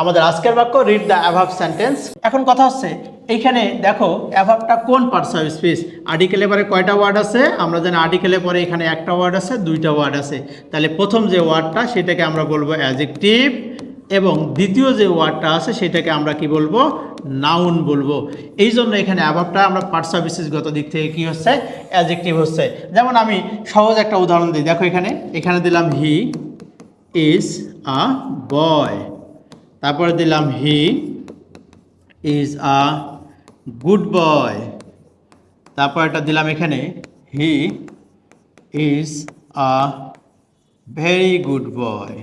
আমাদের আজকের বাক্য রিড দ্য অ্যাভাব সেন্টেন্স এখন কথা হচ্ছে, এইখানে দেখো অ্যাভাবটা কোন পার্টস অফ স্পিচ আর্টিকেলে পরে কয়টা ওয়ার্ড আছে? আমরা জানি আর্টিকেলে পরে এখানে একটা ওয়ার্ড আছে, দুইটা ওয়ার্ড আছে। তাহলে প্রথম যে ওয়ার্ডটা সেটাকে আমরা বলব অ্যাজেক্টিভ এবং দ্বিতীয় যে ওয়ার্ডটা আছে, সেটাকে আমরা কি বলব? নাউন বলব। এই জন্য এখানে অ্যাভাবটা আমরা পার্টস অফ গত দিক থেকে কি হচ্ছে? অ্যাজেক্টিভ হচ্ছে। যেমন আমি সহজ একটা উদাহরণ দিই। দেখো এখানে এখানে দিলাম হি ইজ আ বয় তারপরে দিলাম হি ইজ আ গুড বয় তারপর এটা দিলাম এখানে, he is a very good boy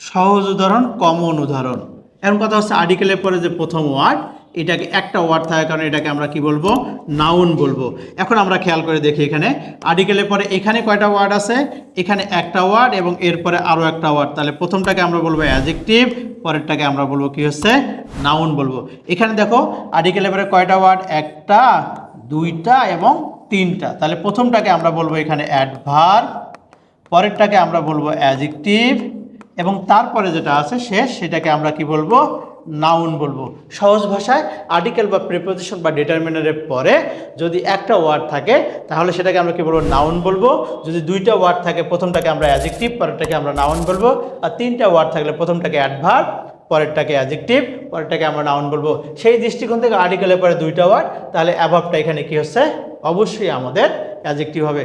সহজ উদাহরণ কমন উদাহরণ। এমন কথা হচ্ছে আর্টিকেলের পরে যে প্রথম ওয়ার্ড এটাকে একটা ওয়ার্ড থাকার কারণে এটাকে আমরা কি বলব? নাউন বলব। এখন আমরা খেয়াল করে দেখি এখানে আর্টিকেলের পরে এখানে কয়টা ওয়ার্ড আছে? এখানে একটা ওয়ার্ড এবং এরপরে আরও একটা ওয়ার্ড তাহলে প্রথমটাকে আমরা বলব অ্যাজেক্টিভ পরেরটাকে আমরা বলব কি হচ্ছে? নাউন বলব। এখানে দেখো আর্টিকেলের পরে কয়টা ওয়ার্ড একটা, দুইটা এবং তিনটা। তাহলে প্রথমটাকে আমরা বলব এখানে অ্যাডভার পরেরটাকে আমরা বলব অ্যাজিকটিভ এবং তারপরে যেটা আছে শেষ, সেটাকে আমরা কি বলব? নাউন বলব। সহজ ভাষায় আর্টিকেল বা প্রিপোজিশন বা ডিটারমিনারের পরে যদি একটা ওয়ার্ড থাকে, তাহলে সেটাকে আমরা কি বলব? নাউন বলব। যদি দুইটা ওয়ার্ড থাকে, প্রথমটাকে আমরা অ্যাজেক্টিভ পরেরটাকে আমরা নাউন বলব। আর তিনটা ওয়ার্ড থাকলে প্রথমটাকে অ্যাডভার্ব পরেরটাকে অ্যাজেক্টিভ পরেরটাকে আমরা নাউন বলব। সেই দৃষ্টিকোণ থেকে আর্টিকেলের পরে দুইটা ওয়ার্ড তাহলে অ্যাভাবটা এখানে কি হচ্ছে? অবশ্যই আমাদের অ্যাজেক্টিভ হবে।